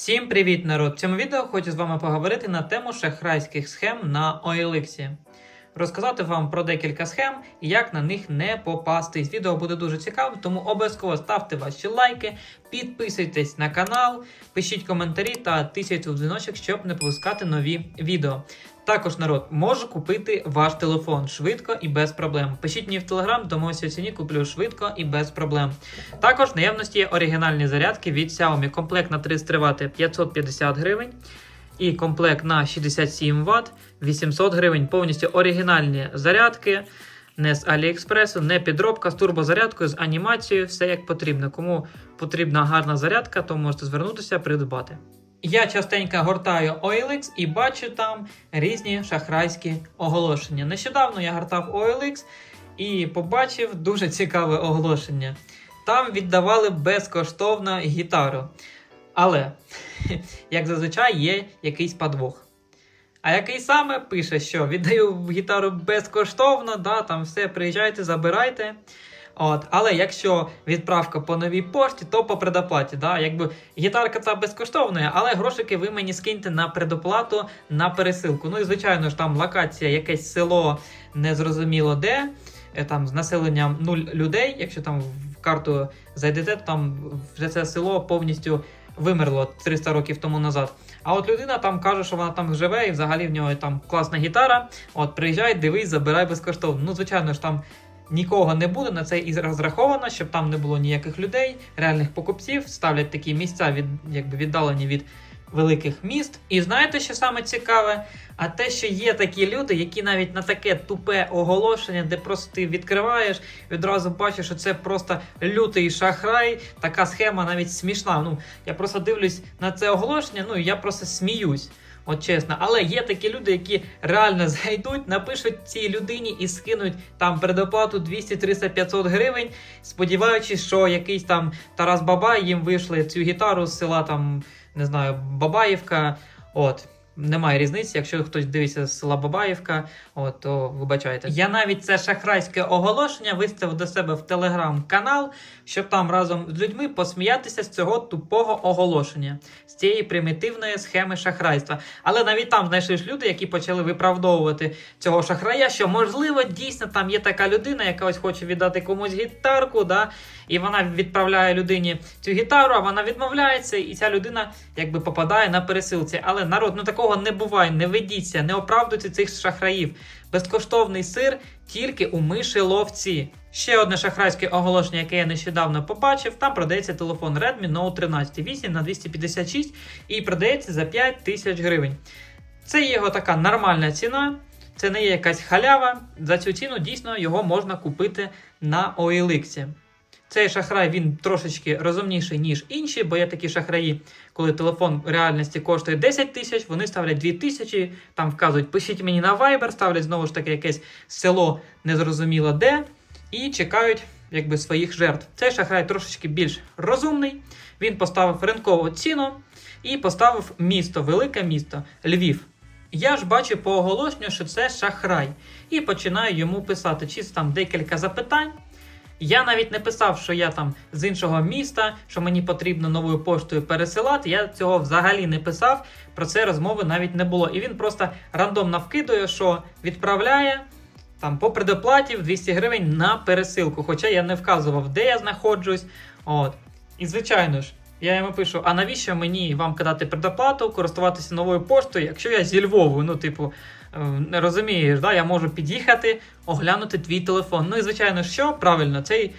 Всім привіт, народ! В цьому відео хочу з вами поговорити на тему шахрайських схем на OLX. Розказати вам про декілька схем і як на них не попастись. Відео буде дуже цікавим, тому обов'язково ставте ваші лайки, підписуйтесь на канал, пишіть коментарі та тисячу дзвіночок, щоб не пропускати нові відео. Також народ може купити ваш телефон швидко і без проблем. Пишіть мені в телеграм, домовся ціні куплю швидко і без проблем. Також наявності є оригінальні зарядки від Xiaomi. Комплект на 33 Вт 550 гривень. І комплект на 67 Вт 800 гривень. Повністю оригінальні зарядки. Не з Аліекспресу, не підробка з турбозарядкою, з анімацією, все як потрібно. Кому потрібна гарна зарядка, то можете звернутися, придбати. Я частенько гортаю OLX і бачу там різні шахрайські оголошення. Нещодавно я гортав OLX і побачив дуже цікаве оголошення. Там віддавали безкоштовно гітару. Але, як зазвичай, є якийсь подвох. А який саме пише, що віддаю гітару безкоштовно, да, там все, приїжджайте, забирайте. От, але якщо відправка по новій пошті, то по предоплаті. Да? Якби гітарка ця безкоштовна, але грошики ви мені скиньте на предоплату на пересилку. Ну і звичайно ж там локація, якесь село незрозуміло де, е, там з населенням нуль людей. Якщо там в карту зайдете, то там вже це село повністю вимерло 300 років тому назад. А от людина там каже, що вона там живе, і взагалі в нього там класна гітара. От приїжджай, дивись, забирай безкоштовно. Ну, звичайно ж, там нікого не буде. На це і розраховано, щоб там не було ніяких людей, реальних покупців. Ставлять такі місця від якби віддалені від великих міст. І знаєте, що саме цікаве? А те, що є такі люди, які навіть на таке тупе оголошення, де просто ти відкриваєш, відразу бачиш, що це просто лютий шахрай, така схема навіть смішна. Ну я просто дивлюсь на це оголошення, ну і я просто сміюсь. От чесно, але є такі люди, які реально зайдуть, напишуть цій людині і скинуть там предоплату 200, 300, 500 гривень, сподіваючись, що якийсь там Тарас Бабай їм вийшли цю гітару з села там, не знаю, Бабаївка. От. Немає різниці, якщо хтось дивиться з села Бабаївка, от, то вибачайте. Я навіть це шахрайське оголошення виставив до себе в телеграм-канал, щоб там разом з людьми посміятися з цього тупого оголошення, з цієї примітивної схеми шахрайства. Але навіть там знайшлись люди, які почали виправдовувати цього шахрая, що можливо дійсно там є така людина, яка ось хоче віддати комусь гітарку, да, і вона відправляє людині цю гітару, а вона відмовляється, і ця людина якби попадає на пересилці. Але народ, ну такого не буває, не ведіться, не оправдуйте цих шахраїв. Безкоштовний сир тільки у мишеловці. Ще одне шахрайське оголошення, яке я нещодавно побачив, там продається телефон Redmi Note 13 8 на 256 і продається за 5 тисяч гривень. Це його така нормальна ціна, це не є якась халява. За цю ціну дійсно його можна купити на OLX. Цей шахрай він трошечки розумніший, ніж інші, бо є такі шахраї, коли телефон в реальності коштує 10 тисяч, вони ставлять 2 тисячі, там вказують, пишіть мені на Viber, ставлять знову ж таки якесь село незрозуміло де, і чекають якби своїх жертв. Цей шахрай трошечки більш розумний. Він поставив ринкову ціну і поставив місто, велике місто Львів. Я ж бачу по оголошенню, що це шахрай, і починаю йому писати чисто там декілька запитань. Я навіть не писав, що я там з іншого міста, що мені потрібно новою поштою пересилати. Я цього взагалі не писав. Про це розмови навіть не було. І він просто рандомно вкидує, що відправляє там по предоплаті в 200 гривень на пересилку. Хоча я не вказував, де я знаходжусь. От. І звичайно ж, я йому пишу: а навіщо мені вам кидати предоплату, користуватися новою поштою, якщо я зі Львову, ну, типу, розумієш, да? я можу під'їхати, оглянути твій телефон. Ну і звичайно, що правильно, цей.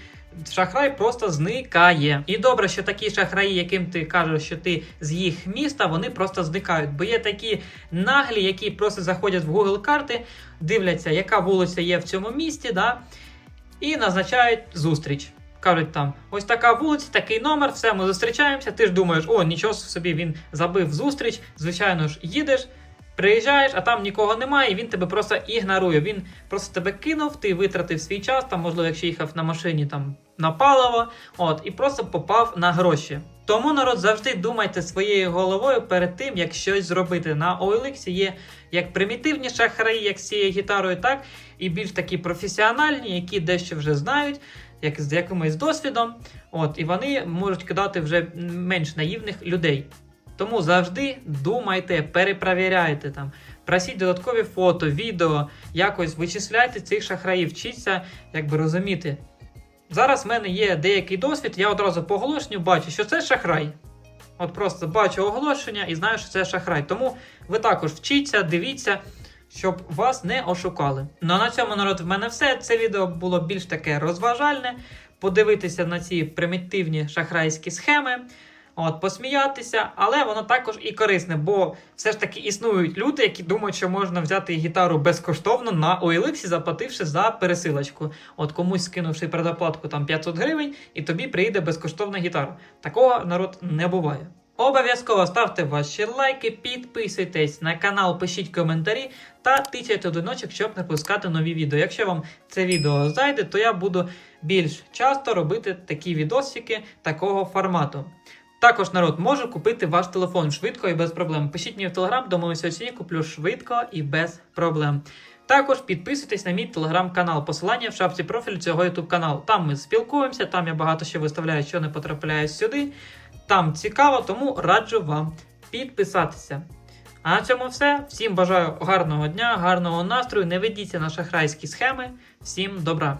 Шахрай просто зникає. І добре, що такі шахраї, яким ти кажеш, що ти з їх міста, вони просто зникають. Бо є такі наглі, які просто заходять в Google карти, дивляться, яка вулиця є в цьому місті, да, і назначають зустріч. Кажуть там, ось така вулиця, такий номер, все, ми зустрічаємося. Ти ж думаєш, о, нічого собі він забив зустріч. Звичайно ж, їдеш, приїжджаєш, а там нікого немає, і він тебе просто ігнорує. Він просто тебе кинув, ти витратив свій час, там, можливо, якщо їхав на машині там на паливо, от, і просто попав на гроші. Тому народ завжди думайте своєю головою перед тим, як щось зробити. На OLX є як примітивні шахраї, як з цією гітарою, так і більш такі професіональні, які дещо вже знають, як з якимось досвідом. От, і вони можуть кидати вже менш наївних людей. Тому завжди думайте, перепровіряйте там, просіть додаткові фото, відео, якось вичисляйте цих шахраїв, вчіться, якби розуміти. Зараз в мене є деякий досвід, я одразу по оголошенню бачу, що це шахрай. От просто бачу оголошення і знаю, що це шахрай. Тому ви також вчіться, дивіться, щоб вас не ошукали. Ну а на цьому народ в мене все. Це відео було більш таке розважальне. Подивитися на ці примітивні шахрайські схеми. От, посміятися, але воно також і корисне, бо все ж таки існують люди, які думають, що можна взяти гітару безкоштовно на OLX, заплативши за пересилочку. От комусь скинувши предоплатку там 500 гривень, і тобі прийде безкоштовна гітара. Такого народ не буває. Обов'язково ставте ваші лайки, підписуйтесь на канал, пишіть коментарі та тичайте одиночок, щоб не пускати нові відео. Якщо вам це відео зайде, то я буду більш часто робити такі відосики такого формату. Також народ може купити ваш телефон швидко і без проблем. Пишіть мені в телеграм, домовимося ціні, куплю швидко і без проблем. Також підписуйтесь на мій телеграм-канал. Посилання в шапці профілю цього ютуб каналу. Там ми спілкуємося, там я багато що виставляю, що не потрапляє сюди. Там цікаво, тому раджу вам підписатися. А на цьому все. Всім бажаю гарного дня, гарного настрою. Не ведіться на шахрайські схеми. Всім добра!